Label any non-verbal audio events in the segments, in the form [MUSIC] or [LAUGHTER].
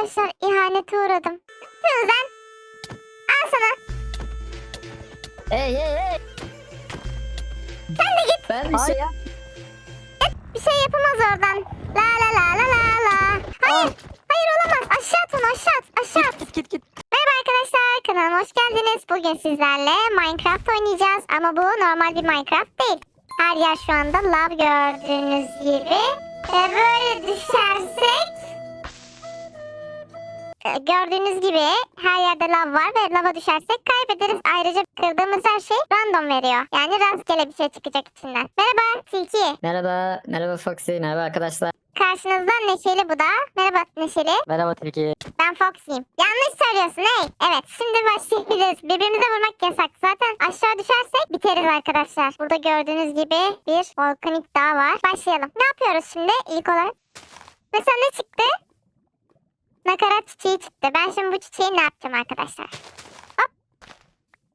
Arkadaşlar ihanete uğradım. Sözden. Al sana. Hey hey hey. Sen de git. Ben bir şey yap. Bir şey yapamaz oradan. La la la la la la. Hayır. Hayır olamaz. Aşağı at onu aşağı at. Aşağı at. Git git git. Merhaba arkadaşlar kanalıma hoş geldiniz. Bugün sizlerle Minecraft oynayacağız ama bu normal bir Minecraft değil. Her yer şu anda lav gördüğünüz gibi. E böyle düşersek gördüğünüz gibi her yerde lav var ve lava düşersek kaybederiz. Ayrıca kırdığımız her şey random veriyor. Yani rastgele bir şey çıkacak içinden. Merhaba Tilki. Merhaba. Merhaba Foxy. Merhaba arkadaşlar. Karşınızda Neşeli bu da. Merhaba Neşeli. Merhaba Tilki. Ben Foxy'yim. Yanlış söylüyorsun hey. Evet şimdi başlayabiliriz. Birbirimize vurmak yasak. Zaten aşağı düşersek biteriz arkadaşlar. Burada gördüğünüz gibi bir volkanik dağ var. Başlayalım. Ne yapıyoruz şimdi ilk olarak? Mesela ne çıktı? Nakarat çiçeği çıktı. Ben şimdi bu çiçeği ne yapacağım arkadaşlar? Hop.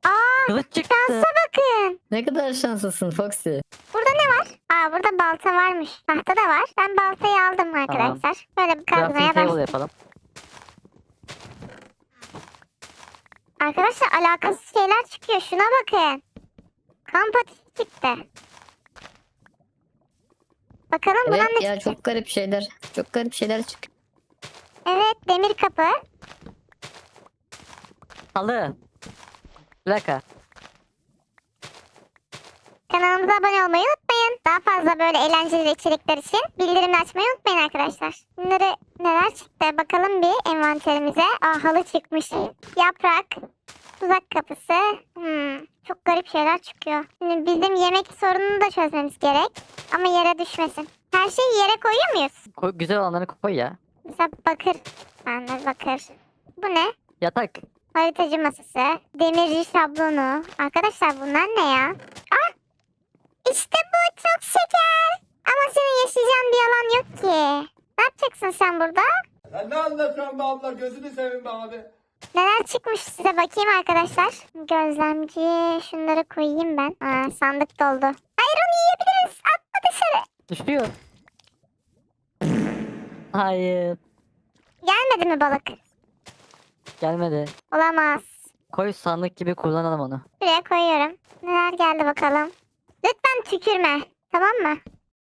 Aa Kılıç çıktı. şansa bakın. Ne kadar şanslısın Foxy. Burada ne var? Aa burada balta varmış. Tahta da var. Ben baltayı aldım arkadaşlar. Böyle bir kazmaya Crafting yapalım. Arkadaşlar alakasız şeyler çıkıyor. Şuna bakın. Kamp ateşi çıktı. Bakalım bundan Evet ne ya çıkacak? çok garip şeyler. Çok garip şeyler çık. Evet demir kapı. Halı. Plaka. Kanalımıza abone olmayı unutmayın. Daha fazla böyle eğlenceli içerikler için bildirimleri açmayı unutmayın arkadaşlar. Bunları neler çıktı bakalım bir envanterimize. Aa halı çıkmış. Yaprak. Tuzak kapısı. Hmm, çok garip şeyler çıkıyor. Şimdi bizim yemek sorununu da çözmemiz gerek. Ama yere düşmesin. Her şeyi yere koyuyor muyuz? Koy, güzel olanları koy ya. Mesela bakır. De bakır. Bu ne? Yatak. Haritacı masası. Demirci şablonu. Arkadaşlar bunlar ne ya? Ah! İşte bu çok şeker. Ama senin yaşayacağın bir alan yok ki. Ne yapacaksın sen burada? Sen ne anlatıyorsun be abla gözünü seveyim be abi. Neler çıkmış size bakayım arkadaşlar. Gözlemci şunları koyayım ben. Aa, sandık doldu. Hayır onu yiyebiliriz. Atma dışarı. Düşüyor. Hayır. Gelmedi mi balık? Gelmedi. Olamaz. Koy sandık gibi kullanalım onu. Buraya koyuyorum. Neler geldi bakalım. Lütfen tükürme. Tamam mı?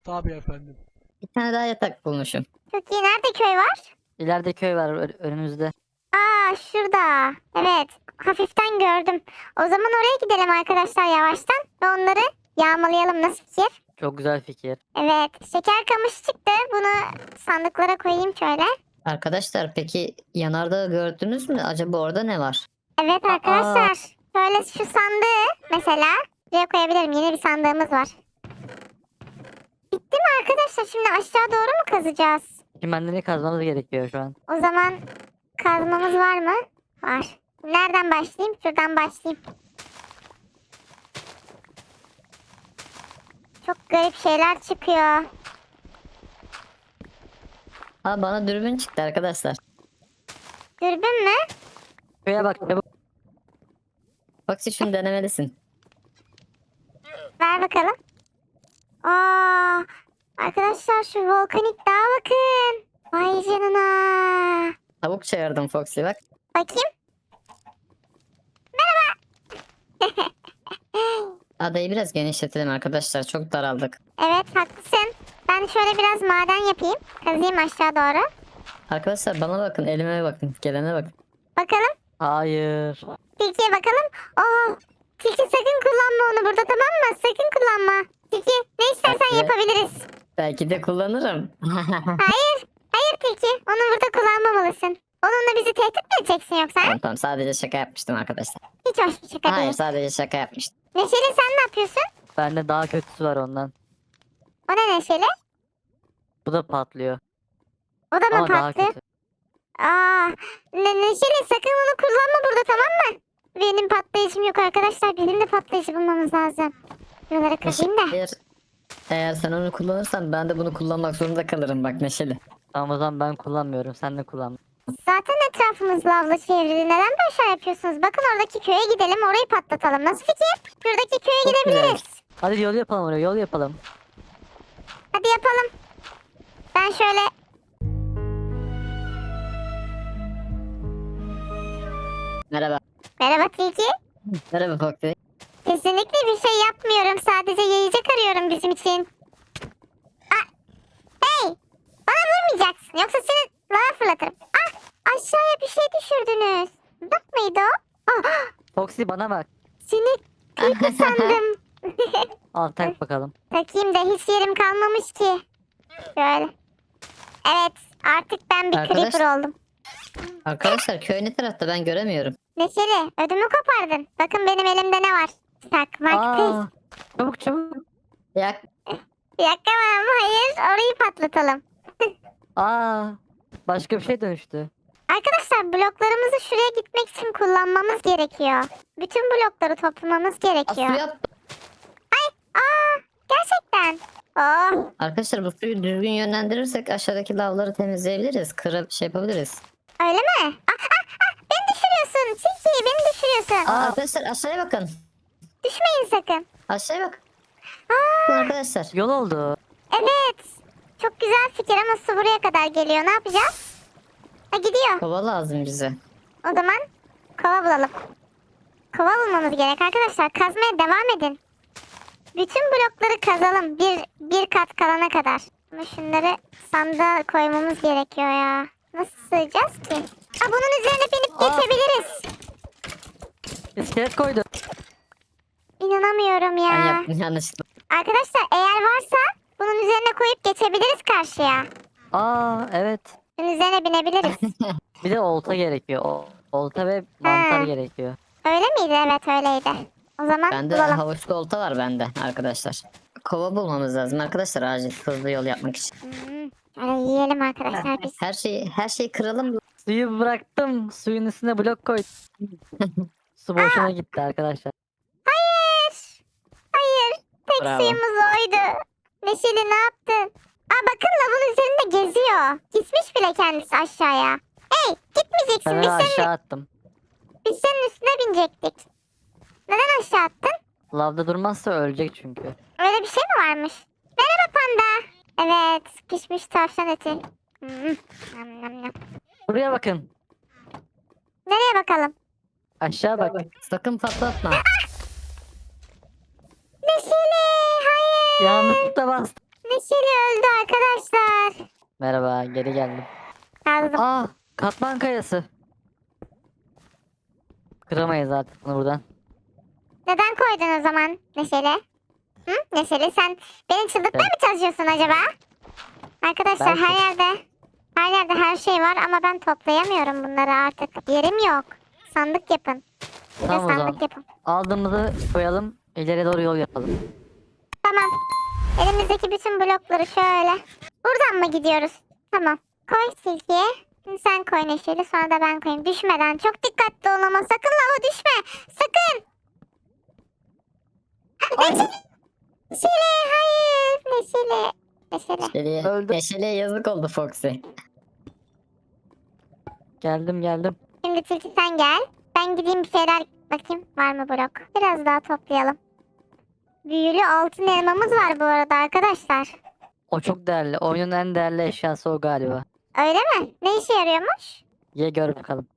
Tabii efendim. Bir tane daha yatak bulmuşum. Çok iyi. Nerede köy var? İleride köy var ö- önümüzde. Aa şurada. Evet. Hafiften gördüm. O zaman oraya gidelim arkadaşlar yavaştan. Ve onları yağmalayalım. Nasıl fikir? Çok güzel fikir. Evet. Şeker kamışı çıktı. Bunu sandıklara koyayım şöyle. Arkadaşlar peki yanardağı gördünüz mü? Acaba orada ne var? Evet arkadaşlar. Şöyle şu sandığı mesela buraya koyabilirim. Yeni bir sandığımız var. Bitti mi arkadaşlar? Şimdi aşağı doğru mu kazacağız? Çimenleri kazmamız gerekiyor şu an. O zaman kazmamız var mı? Var. Nereden başlayayım? Şuradan başlayayım. Garip şeyler çıkıyor. Ha bana dürbün çıktı arkadaşlar. Dürbün mü? Köye bak çabuk. Foxy şunu denemelisin. Ver bakalım. Aa, arkadaşlar şu volkanik dağa bakın. Vay canına. Tavuk çağırdım Foxy bak. Bakayım. [LAUGHS] Adayı biraz genişletelim arkadaşlar. Çok daraldık. Evet haklısın. Ben şöyle biraz maden yapayım. Kazayım aşağı doğru. Arkadaşlar bana bakın. Elime bakın. Gelene bakın. Bakalım. Hayır. Tilkiye bakalım. Oo, tilki sakın kullanma onu burada tamam mı? Sakın kullanma. Tilki ne istersen Bekle. yapabiliriz. Belki de kullanırım. [LAUGHS] Hayır. Hayır tilki. Onu burada kullanmamalısın. Onunla bizi tehdit mi edeceksin yoksa? tamam tamam sadece şaka yapmıştım arkadaşlar. Hiç hoş bir şaka Hayır değil. sadece şaka yapmıştım. Neşeli sen ne yapıyorsun? Bende daha kötüsü var ondan. O ne Neşeli? Bu da patlıyor. O da mı Ama daha patlı? kötü. Aa, ne, Neşeli sakın onu kullanma burada tamam mı? Benim patlayıcım yok arkadaşlar. Bizim de patlayıcı bulmamız lazım. Buraları kazayım da. Eğer, eğer sen onu kullanırsan ben de bunu kullanmak zorunda kalırım bak Neşeli. Tamam o zaman ben kullanmıyorum. Sen de kullan. Zaten etrafımız lavla çevrili. Neden böyle şey yapıyorsunuz? Bakın oradaki köye gidelim. Orayı patlatalım. Nasıl fikir? Şuradaki köye Çok güzel. gidebiliriz. Hadi yol yapalım oraya yol yapalım. Hadi yapalım. Ben şöyle Merhaba. Merhaba Tilki. Merhaba Foxy. Kesinlikle bir şey yapmıyorum. Sadece yiyecek arıyorum bizim için. Aa, hey! Bana vurmayacaksın. Yoksa seni lava fırlatırım. Aşağıya bir şey düşürdünüz. Bak mıydı o? Ah, Foxy bana bak. seni creepy [LAUGHS] sandım. Al tak bakalım. Takayım da hiç yerim kalmamış ki. Şöyle. Evet. Artık ben bir Arkadaş- creeper oldum. Arkadaşlar köy ne tarafta ben göremiyorum. Neşeli ödümü kopardın. Bakın benim elimde ne var? Çakmak. Aa, çabuk çabuk. Ya Yakamam hayır. Orayı patlatalım. Aa, başka bir şey dönüştü. Arkadaşlar bloklarımızı şuraya gitmek için kullanmamız gerekiyor. Bütün blokları toplamamız gerekiyor. yap. Aa, gerçekten. Oh, Arkadaşlar bu suyu düzgün yönlendirirsek aşağıdaki lavları temizleyebiliriz. Kırıp şey yapabiliriz. öyle mi? Ah, ah, ah, beni düşürüyorsun. Tilki beni düşürüyorsun. Aa, arkadaşlar aşağıya bakın. Düşmeyin sakın. Aşağıya bak. Aa, arkadaşlar. Yol oldu. evet. Çok güzel fikir ama su buraya kadar geliyor. Ne yapacağız? Ha gidiyor. Kova lazım bize. O zaman kova bulalım. Kova bulmamız gerek arkadaşlar. Kazmaya devam edin. Bütün blokları kazalım. Bir, bir kat kalana kadar. Ama şunları sandığa koymamız gerekiyor ya. Nasıl sığacağız ki? Aa, bunun üzerine binip geçebiliriz. İskelet koydu. İnanamıyorum Ben ya. yaptım yanlışlıkla. Arkadaşlar eğer varsa bunun üzerine koyup geçebiliriz karşıya. Aa, evet. Bunun üzerine binebiliriz. [LAUGHS] Bir de olta gerekiyor. O, olta ve mantar Ha. gerekiyor. Öyle miydi? Evet öyleydi. O zaman Bende bulalım. havuçlu olta var bende arkadaşlar. Kova bulmamız lazım arkadaşlar acil hızlı yol yapmak için. Hmm, Şöyle yiyelim arkadaşlar biz. Her şeyi her şeyi kıralım. Suyu bıraktım. Suyun üstüne blok koy. [LAUGHS] Su boşuna gitti arkadaşlar. Hayır. Hayır. Tek Bravo. suyumuz oydu. Neşeli ne yaptın? Aa bakın lavın üzerinde geziyor. Gitmiş bile kendisi aşağıya. Hey gitmeyeceksin. Ben Biz senin, aşağı attım. biz senin üstüne binecektik. Neden aşağı attın? Lavda durmazsa ölecek çünkü. Öyle bir şey mi varmış? Merhaba panda. Evet pişmiş tavşan eti. Hmm, nam, nam, nam. Buraya bakın. Nereye bakalım? Aşağı bak. Sakın patlatma. Neşeli hayır. Yanlışlıkla bastım. Neşeli öldü arkadaşlar. Merhaba geri geldim. Yazdım. Aa katman kayası. Kıramayız artık bunu buradan. Neden koydun o zaman Neşeli? Hı? Neşeli sen beni çıldırtmaya mı çalışıyorsun acaba? Arkadaşlar Belki. her yerde her yerde her şey var ama ben toplayamıyorum bunları artık. Yerim yok. Sandık yapın. Bir Tamam sandık yapın. Aldığımızı koyalım. İleri doğru yol yapalım. Tamam. Elimizdeki bütün blokları şöyle. Buradan mı gidiyoruz? Tamam. Koy silkiye. Şimdi sen koy Neşeli sonra da ben koyayım. Düşmeden çok dikkatli ol ama sakın lava düşme. Sakın. Neşeli. Neşeli hayır. Neşeli. Neşeli. Neşeli'ye, Öldü. Neşeli'ye yazık oldu Foxy. Geldim geldim. Şimdi Tilki sen gel. Ben gideyim bir şeyler bakayım var mı blok. Biraz daha toplayalım. Büyülü altın elmamız var bu arada arkadaşlar. O çok değerli. Oyunun en değerli eşyası o galiba. Öyle mi? Ne işe yarıyormuş? Ye gör bakalım.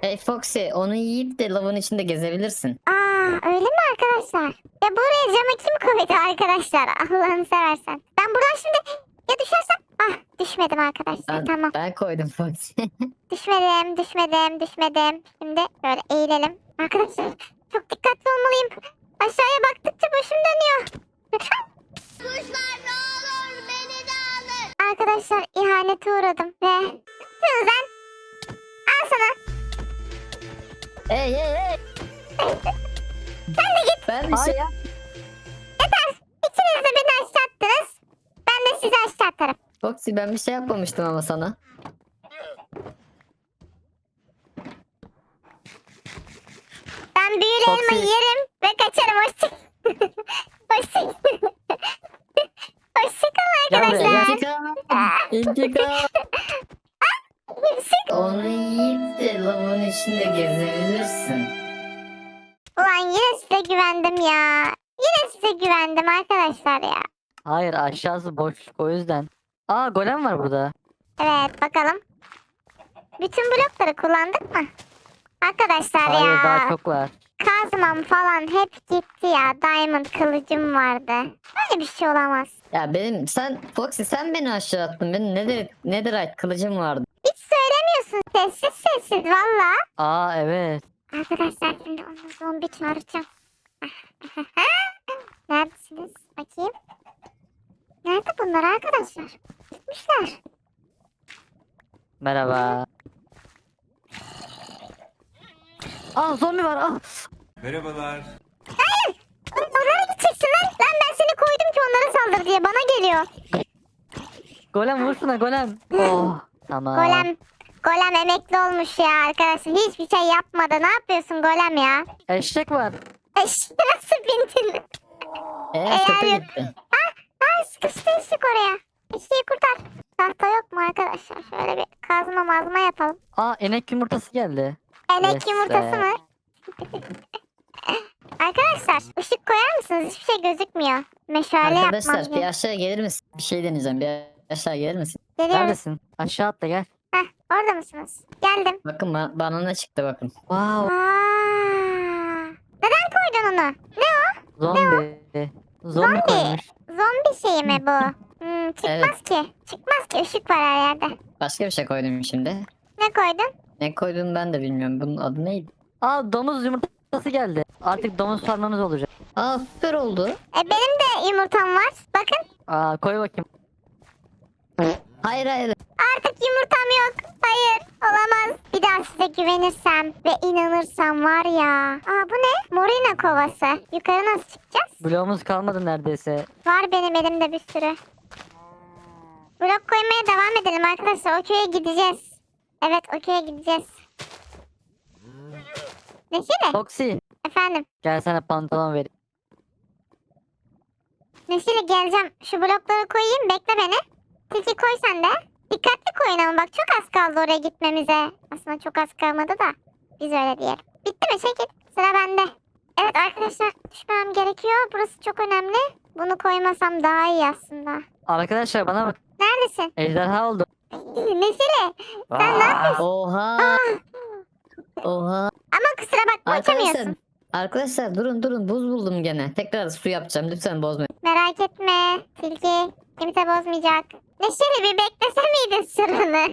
Hey Foxy onu yiyip de lavın içinde gezebilirsin. Aa öyle mi arkadaşlar? Ya buraya camı kim koydu arkadaşlar? [LAUGHS] Allah'ını seversen. Ben buradan şimdi ya düşersem? Ah düşmedim arkadaşlar Ben, tamam. ben koydum Foxy. [LAUGHS] Düşmedim düşmedim düşmedim. Şimdi böyle eğilelim. Arkadaşlar çok dikkatli olmalıyım. Aşağıya baktıkça başım dönüyor. Kuşlar ne olur beni de alın. Arkadaşlar ihanete uğradım ve Tüzen al sana. hey hey hey. Sen de git. Ben bir şey yap. Yeter. İkiniz de beni aşağı attınız. Ben de sizi aşağı atarım. Foxy ben bir şey yapmamıştım ama sana. Ben büyülü elma Foxy. yerim ve kaçarım. Hoşça [LAUGHS] Hoşça Hoşçakalın Gel buraya, arkadaşlar. İntikam. İntikam. Onu yiyip de lavın içinde gezebilirsin. Ulan yine size güvendim ya. Yine size güvendim arkadaşlar ya. Hayır aşağısı boş o yüzden. Aa golem var burada. Evet bakalım. Bütün blokları kullandık mı? Arkadaşlar Hayır ya. daha çok var. Kazmam falan hep gitti ya. Diamond kılıcım vardı. Böyle bir şey olamaz. Ya benim sen Foxy sen beni aşağı attın. Benim nedir nedir kılıcım vardı. Hiç söylemiyorsun sessiz sessiz valla. Aa evet. Arkadaşlar şimdi onu zombi çağıracağım. [LAUGHS] Neredesiniz? Bakayım. Nerede bunlar arkadaşlar? Gitmişler. Merhaba. [LAUGHS] Aa zombi var. Ah. Merhabalar. Oğlum Onlara gideceksin lan. Lan ben seni koydum ki onlara saldır diye. Bana geliyor. Golem vur şuna golem. Oh. Tamam. Golem. Golem emekli olmuş ya arkadaşlar. Hiçbir şey yapmadı. Ne yapıyorsun golem ya? Eşek var. Eş nasıl bindin? Eee Eğer yok- gitti. Aa sıkıştı eşek oraya. Eşeği kurtar. Tahta yok mu arkadaşlar? Şöyle bir kazma mazma yapalım. Aa inek yumurtası geldi. Enek Yes yumurtası mı? [LAUGHS] Arkadaşlar ışık koyar mısınız? Hiçbir şey gözükmüyor. Meşale Arkadaşlar yapmam bir aşağı gelir misin? Bir şey deneyeceğim. Bir aşağı gelir misin? Geliyoruz. Neredesin? Aşağı atla gel. Heh, orada mısınız? Geldim. Bakın ba- bana ne çıktı bakın. Wow. Aa, neden koydun onu? Ne o? Zombi. Zombi Zombi. koymuş. Zombi şeyi mi bu? Hmm, çıkmaz Evet. ki. Çıkmaz ki. Işık var her yerde. Başka bir şey koydum şimdi. Ne koydun? Ne koyduğumu ben de bilmiyorum. Bunun adı neydi? Aa domuz yumurtası geldi. Artık domuz farmamız olacak. Aa süper oldu. E, benim de yumurtam var. Bakın. Aa koy bakayım. Hayır hayır. Artık yumurtam yok. Hayır. Olamaz. Bir daha size güvenirsem ve inanırsam var ya. Aa bu ne? Morina kovası. Yukarı nasıl çıkacağız? Bloğumuz kalmadı neredeyse. Var benim elimde bir sürü. Blok koymaya devam edelim arkadaşlar. O köye gideceğiz. Evet o köye gideceğiz. Neşeli. Foxy. Efendim. Gel sana pantolon vereyim. Neşeli geleceğim. Şu blokları koyayım. Bekle beni. Tilki koy sen de. Dikkatli koyun ama bak çok az kaldı oraya gitmemize. Aslında çok az kalmadı da. Biz öyle diyelim. Bitti mi? Çekil. Sıra bende. Evet arkadaşlar düşmem gerekiyor. Burası çok önemli. Bunu koymasam daha iyi aslında. Arkadaşlar bana bak. Neredesin? Ejderha oldu. Neşeli. Sen ne yapıyorsun? Oha. Oha. Ama kusura bakma Arkadaşlar, uçamıyorsun. arkadaşlar durun durun buz buldum gene. Tekrar su yapacağım lütfen bozmayın. Merak etme. Tilki kimse bozmayacak. Neşeli bir beklese miydin sırrını? [LAUGHS]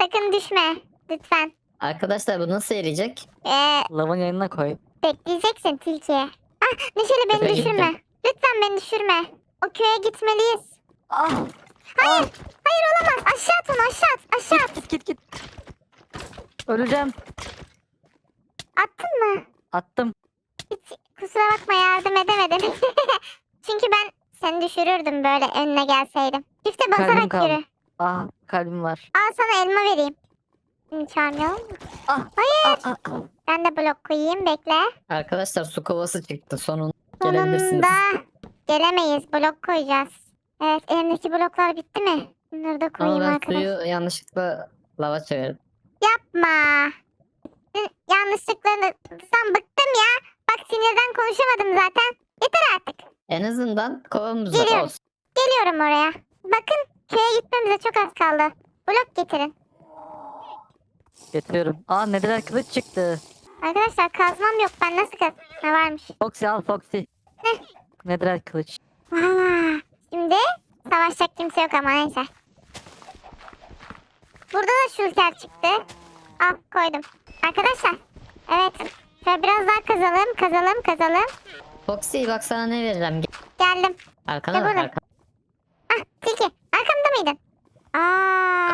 Sakın düşme. Lütfen. Arkadaşlar bu nasıl eriyecek? Ee, Lavın yanına koy. bekleyeceksin Tilki. Ah Neşeli beni Köye düşürme. gittim. Lütfen beni düşürme. O köye gitmeliyiz. Ah. Hayır. Hayır olamaz. Aşağı at onu aşağı at. Aşağı at. Git git git. Öleceğim. Attın mı? Attım. Hiç kusura bakma yardım edemedim. [LAUGHS] Çünkü ben seni düşürürdüm böyle önüne gelseydim. Çifte basarak kaldı. yürü. Ah kalbim var. Al sana elma vereyim. Şimdi çağırmayalım mı? Ah. Hayır. Ah, ah, ah. Ben de blok koyayım bekle. Arkadaşlar su kovası çıktı sonunda. Gelebilirsiniz. Sonunda gelemeyiz. Blok koyacağız. Evet elimdeki bloklar bitti mi? Bunları da Ama koyayım ben arkadaşlar. suyu yanlışlıkla lava çevirdim. Yapma. Hı, Yanlışlıklarından bıktım ya. Bak sinirden konuşamadım zaten. Yeter artık. En azından kovamız Geliyorum. olsun. Geliyorum oraya. Bakın köye gitmemize çok az kaldı. Blok getirin. Getiriyorum. Aa nediler kılıç çıktı. Arkadaşlar kazmam yok. Ben nasıl kaz... Ha varmış. Foxy al Foxy. Nediler kılıç. Vaa. Şimdi savaşacak kimse yok ama neyse. Burada da şulker çıktı. Al koydum. Arkadaşlar. Evet. Şöyle biraz daha kazalım, kazalım, kazalım. Foxy bak sana ne vereceğim. Gel. Geldim. Arkana Ya bak arkana. Ah tilki. Arkamda mıydın? Aa,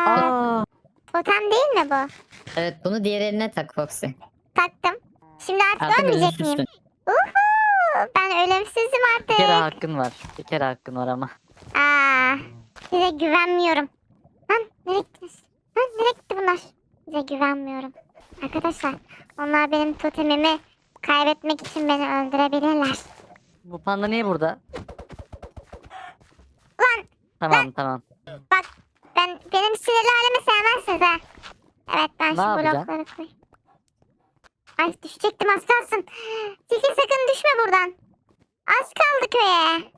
Aa. totem değil mi bu? Evet bunu diğer eline tak Foxy. Taktım. Şimdi artık, Artık ölmeyecek miyim? Uhu, ben ölümsüzüm Bir artık. kere hakkın var. Bir kere hakkın var ama. Aa, size güvenmiyorum. Lan nereye gittiniz? Lan nereye gitti bunlar? Size güvenmiyorum. Arkadaşlar onlar benim totemimi kaybetmek için beni öldürebilirler. Bu panda niye burada? Lan Tamam tamam. bak ben benim sinirli halimi sevmezsiniz ha. Evet ben Ne şu yapacaksın? blokları koyayım. Ay düşecektim az kalsın. Tilki sakın düşme buradan. Az kaldı köye.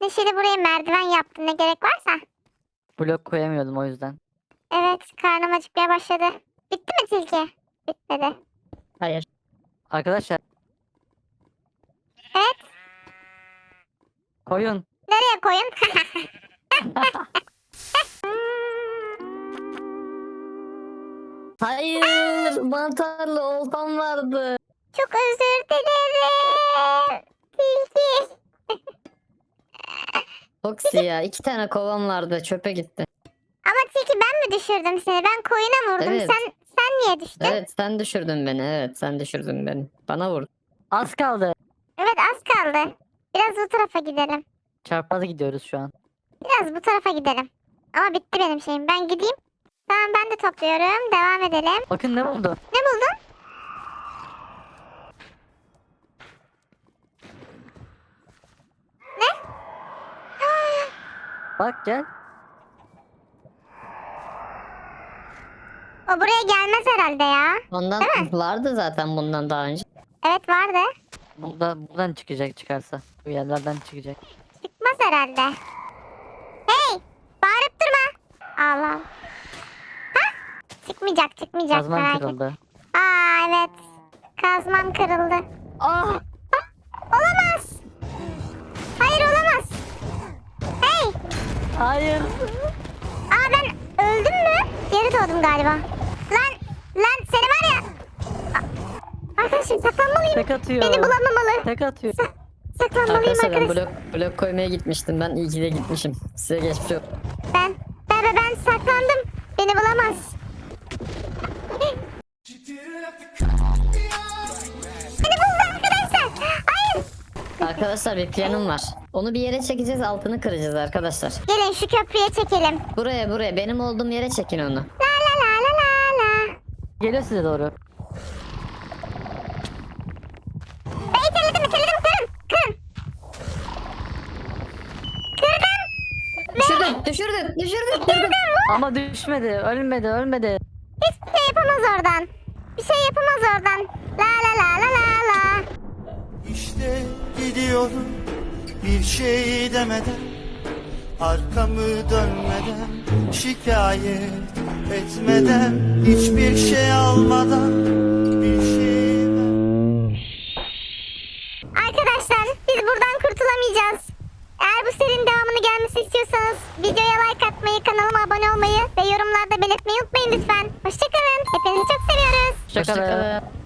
Neşeli buraya merdiven yaptı ne gerek varsa. Blok koyamıyordum o yüzden. Evet karnım acıkmaya başladı. Bitti mi tilki? Bitmedi. Hayır. Arkadaşlar. Evet. Koyun. Nereye koyun? [LAUGHS] Hayır. Mantarlı oltam vardı. Çok özür dilerim. Tilki. Foxy ya. iki tane kovam vardı. Çöpe gitti. Tilki ben mi düşürdüm seni? Ben koyuna vurdum. Evet. Sen sen niye düştün? Evet. Evet sen düşürdün beni. Evet sen düşürdün beni. Bana vur. Az kaldı. az kaldı. Biraz bu tarafa gidelim. Çarpmaza gidiyoruz şu an. Biraz bu tarafa gidelim. Ama bitti benim şeyim. Ben gideyim. Tamam ben de topluyorum. Devam edelim. Bakın ne buldu. Ne buldun? Bak gel. O buraya gelmez herhalde ya. Ondan vardı zaten bundan daha önce. Evet vardı. Burada, buradan çıkacak çıkarsa. Bu yerlerden çıkacak. Çıkmaz herhalde. Hey! Bağırıp durma. Allah. Ha? Çıkmayacak çıkmayacak Kazman merak kırıldı. Aa evet. Kazmam kırıldı. Ah! Olamaz. Hayır olamaz. Hey! Hayır. Aa ben öldüm mü? Geri doğdum galiba. Lan! Lan seni var ya! Aa, Arkadaşım saklanmalıyım. Tek atıyor. Beni bulamamalı. Tek atıyor. Saklanmalıyım Arkadaşlar ben arkadaş. blok, blok koymaya gitmiştim. Ben iyi ki de gitmişim. Size geçmiş yok. Ben, ben, ben, ben saklandım. Beni bulamaz. Beni buldu arkadaşlar. Hayır. Arkadaşlar bir planım var. Onu bir yere çekeceğiz altını kıracağız arkadaşlar. Gelin şu köprüye çekelim. Buraya buraya benim olduğum yere çekin onu. La la la la la la. Geliyor size doğru. Düşürdüm düşürdüm. düşürdüm. Ama düşmedi. Ölmedi. Ölmedi. Hiçbir şey yapamaz oradan. Bir şey yapamaz oradan. La la la la la la. İşte gidiyorum bir şey demeden Arkamı dönmeden şikayet etmeden Hiçbir şey almadan istiyorsanız videoya like atmayı, kanalıma abone olmayı ve yorumlarda belirtmeyi unutmayın lütfen. Hoşçakalın. Hepinizi çok seviyoruz. Hoşçakalın. Hoşçakalın.